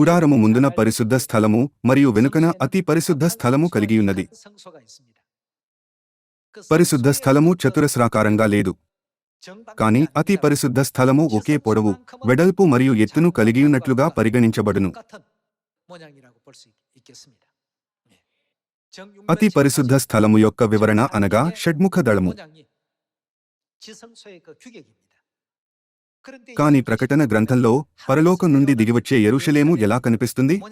గుడారము ముందున పరిశుద్ధ స్థలము మరియు వెనుకన అతి పరిశుద్ధ స్థలము కలిగియున్నది పరిశుద్ధ స్థలము చతురస్రాకారంగా లేదు. కాని అతి పరిశుద్ధ స్థలము ఒకే పొడవు వెడల్పు మరియు ఎత్తును కలిగియున్నట్లుగా పరిగణించబడును. అతి పరిశుద్ధ స్థలము యొక్క వివరణ అనగా షడ్ముఖ దళము కాని ప్రకటన గ్రంథంలో పరలోకం నుండి దిగివచ్చే ఎరుషలేము ఎలా కనిపిస్తుంది?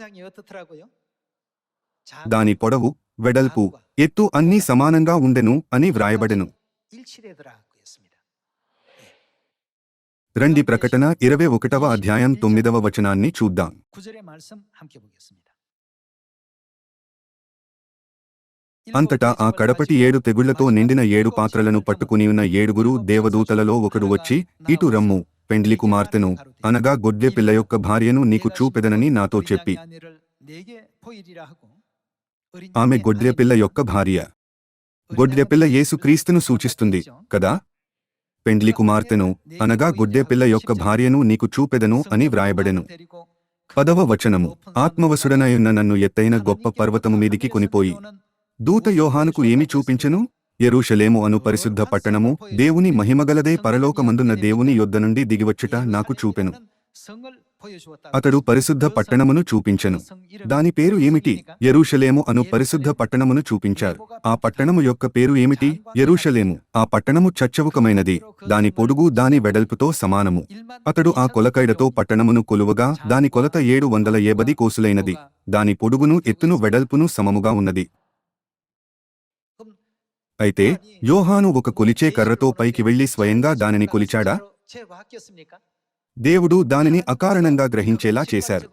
దాని పొడవు వెడల్పు ఎత్తు అన్నీ సమానంగా ఉండెను అని వ్రాయబడెను. రండి ప్రకటన ఇరవై ఒకటవ అధ్యాయం తొమ్మిదవ వచనాన్ని చూద్దాం. అంతటా ఆ కడపటి ఏడు తెగుళ్ళతో నిండిన ఏడు పాత్రలను పట్టుకుని ఉన్న ఏడుగురు దేవదూతలలో ఒకడు వచ్చి ఇటు రమ్ము. పెండ్లి కుమార్తెను అనగా గొడ్డె పిల్ల యొక్క భార్యను నీకు చూపెదనని నాతో చెప్పి. ఆమె గొడ్డె పిల్ల యొక్క భార్య. గొడ్డె పిల్ల యేసుక్రీస్తును సూచిస్తుంది కదా? పెండ్లి కుమార్తెను అనగా గొడ్డె పిల్ల యొక్క భార్యను నీకు చూపెదను అని వ్రాయబడెను. పదవ వచనము. ఆత్మవసుడనయున్న నన్ను ఎత్తైన గొప్ప పర్వతము మీదికి కొనిపోయి దూత యోహానుకు ఏమి చూపించెను? ఎరుషలేము అను పరిశుద్ధ పట్టణము దేవుని మహిమగలదే పరలోకమందున్న దేవుని యొద్ద నుండి దిగివచ్చుట నాకు చూపెను. అతడు పరిశుద్ధ పట్టణమును చూపించెను. దాని పేరు ఏమిటి? ఎరుషలేము అను పరిశుద్ధ పట్టణమును చూపించారు. ఆ పట్టణము యొక్క పేరు ఏమిటి? ఎరుషలేము ఆ పట్టణము చచ్చవుకమైనది. దాని పొడుగు దాని వెడల్పుతో సమానము. అతడు ఆ కొలకైడతో పట్టణమును కొలువగా దాని కొలత ఏడు వందల ఏబది కోసులైనది. దాని పొడుగును ఎత్తును వెడల్పును సమముగా ఉన్నది. అయితే యోహాను ఒక కొలిచే కర్రతో పైకి వెళ్ళి స్వయంగా దానిని కొలిచాడా? దేవుడు దానిని అకారణంగా గ్రహించేలా చేశారు.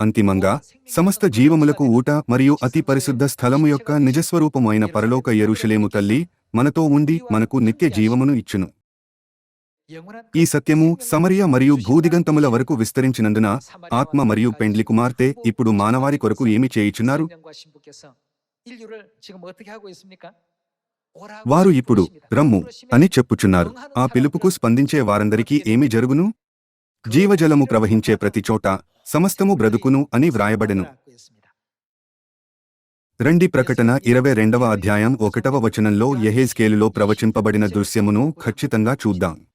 అంతిమంగా సమస్త జీవములకు ఊట మరియు అతి పరిశుద్ధ స్థలము యొక్క నిజస్వరూపమైన అయిన పరలోక ఎరుషలేము తల్లి మనతో ఉండి మనకు నిత్య జీవమును ఇచ్చును. ఈ సత్యము సమరియ మరియు భూదిగంతముల వరకు విస్తరించినందున ఆత్మ మరియు పెండ్లి కుమార్తె ఇప్పుడు మానవారి కొరకు ఏమి చేయుచున్నారు? వారు ఇప్పుడు రమ్ము అని చెప్పుచున్నారు. ఆ పిలుపుకు స్పందించే వారందరికీ ఏమి జరుగును? జీవజలము ప్రవహించే ప్రతి చోట సమస్తము బ్రతుకును అని వ్రాయబడెను. రండి ప్రకటన ఇరవై రెండవ అధ్యాయం ఒకటవ వచనంలో యెహెజ్కేలులో ప్రవచింపబడిన దృశ్యమును ఖచ్చితంగా చూద్దాం.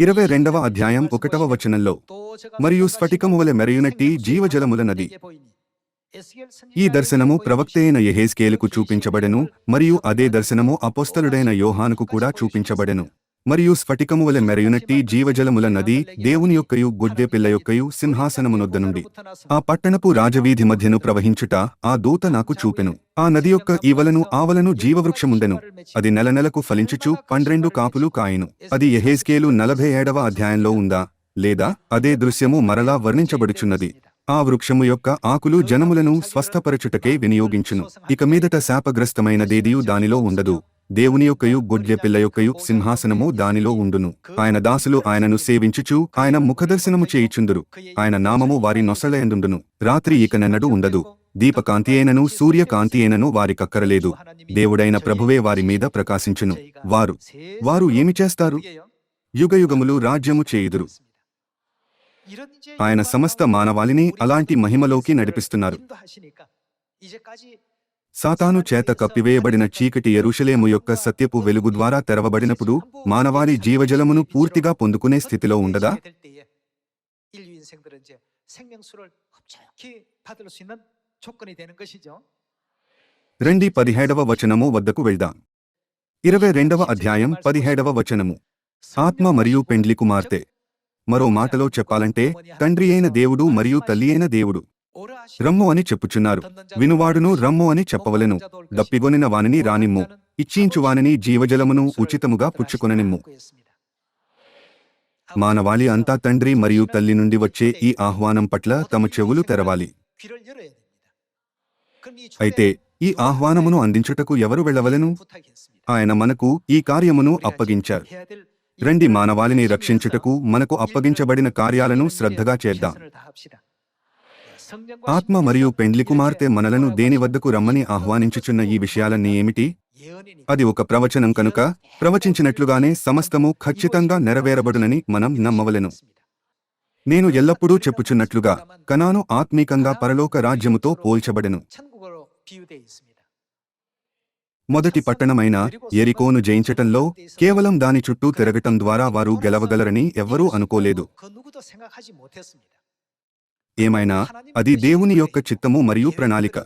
ఇరవై రెండవ అధ్యాయం ఒకటవ వచనంలో మరియు స్ఫటికము వలె మెరయునట్టి జీవజలముల నది ఈ దర్శనము ప్రవక్త అయిన యెహెజ్కేలుకు చూపించబడెను మరియు అదే దర్శనము అపోస్తలుడైన యోహానుకు కూడా చూపించబడెను. మరియు స్ఫటికము వలె మెరయునట్టి జీవజలముల నది దేవుని యొక్కయు గుడ్డె పిల్ల యొక్కయు సింహాసనమునొద్ద నుండి. ఆ పట్టణపు రాజవీధి మధ్యను ప్రవహించుట ఆ దూత నాకు చూపెను. ఆ నది యొక్క ఈవలను ఆవలను జీవవృక్షముండెను. అది నెల నెలకు ఫలించుచు పండ్రెండు కాపులు కాయను. అది యహేస్కేలు నలభై ఏడవ అధ్యాయంలో ఉందా? లేదా? అదే దృశ్యము మరలా వర్ణించబడుచున్నది. ఆ వృక్షము యొక్క ఆకులు జనములను స్వస్థపరచుటకే వినియోగించును. ఇక మీదట శాపగ్రస్తమైనదేదియు దానిలో ఉండదు. దేవుని యొక్కయు గొడ్లె పిల్ల యొక్కయు సింహాసనము దానిలో ఉండును. ఆయన దాసులు ఆయనను సేవించుచు ఆయన ముఖదర్శనము చేయిచుందురు. ఆయన నామము వారి నొసలయందుండును రాత్రి ఇకనెన్నడు ఉండదు. దీపకాంతి అయినను సూర్యకాంతి అయినను వారికక్కరలేదు దేవుడైన ప్రభువే వారి మీద ప్రకాశించును. వారు వారు ఏమి చేస్తారు? యుగయుగములు రాజ్యము చేయుదురు. ఆయన సమస్త మానవాళిని అలాంటి మహిమలోకి నడిపిస్తున్నారు. సాతాను చేత కప్పివేయబడిన చీకటి ఎరుషలేము యొక్క సత్యపు వెలుగు ద్వారా తెరవబడినప్పుడు మానవాళి జీవజలమును పూర్తిగా పొందుకునే స్థితిలో ఉండదా? రెండి పదిహేడవ వచనము వద్దకు వెళ్దాం. ఇరవై రెండవ అధ్యాయం పదిహేడవ వచనము. ఆత్మ మరియు పెండ్లి కుమార్తె. మరో మాటలో చెప్పాలంటే తండ్రి అయిన దేవుడు మరియు తల్లి అయిన దేవుడు. రమ్ము అని చెప్పుచున్నారు. వినువాడును రమ్ము అని చెప్పవలెను. దప్పిగొనిన వానిని రానిమ్ము. ఇచ్చించువానిని జీవజలమును ఉచితముగా పుచ్చుకొననిమ్ము. మానవాళి అంతా తండ్రి మరియు తల్లి నుండి వచ్చే ఈ ఆహ్వానం పట్ల తమ చెవులు తెరవాలి. అయితే ఈ ఆహ్వానమును అందించుటకు ఎవరు వెళ్ళవలను? ఆయన మనకు ఈ కార్యమును అప్పగించారు. రండి మానవాళిని రక్షించుటకు మనకు అప్పగించబడిన కార్యాలను శ్రద్ధగా చేద్దాం. ఆత్మ మరియు పెండ్లి కుమార్తె మనలను దేని వద్దకు రమ్మని ఆహ్వానించుచున్న ఈ విషయాలన్నీ ఏమిటి? అది ఒక ప్రవచనం కనుక ప్రవచించినట్లుగానే సమస్తము ఖచ్చితంగా నెరవేరబడునని మనం నమ్మవలెను. నేను ఎల్లప్పుడూ చెప్పుచున్నట్లుగా కనాను ఆత్మీకంగా పరలోక రాజ్యముతో పోల్చబడెను. మొదటి పట్టణమైన ఎరికోను జయించటంలో కేవలం దాని చుట్టూ తిరగటం ద్వారా వారు గెలవగలరని ఎవ్వరూ అనుకోలేదు. ఏమైనా అది దేవుని యొక్క చిత్తము మరియు ప్రణాళిక.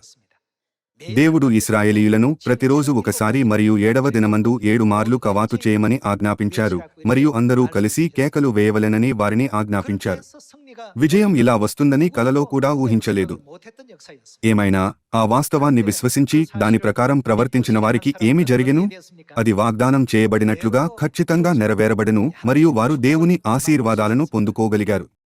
దేవుడు ఇస్రాయేలీయులను ప్రతిరోజు ఒకసారి మరియు ఏడవ దినమందు ఏడు మార్లు కవాతు చేయమని ఆజ్ఞాపించారు మరియు అందరూ కలిసి కేకలు వేయవలెనని వారిని ఆజ్ఞాపించారు. విజయం ఇలా వస్తుందని కలలో కూడా ఊహించలేదు. ఏమైనా ఆ వాస్తవాన్ని విశ్వసించి దాని ప్రకారం ప్రవర్తించిన వారికి ఏమి జరిగెను? అది వాగ్దానం చేయబడినట్లుగా ఖచ్చితంగా నెరవేరబడెను మరియు వారు దేవుని ఆశీర్వాదాలను పొందుకోగలిగారు.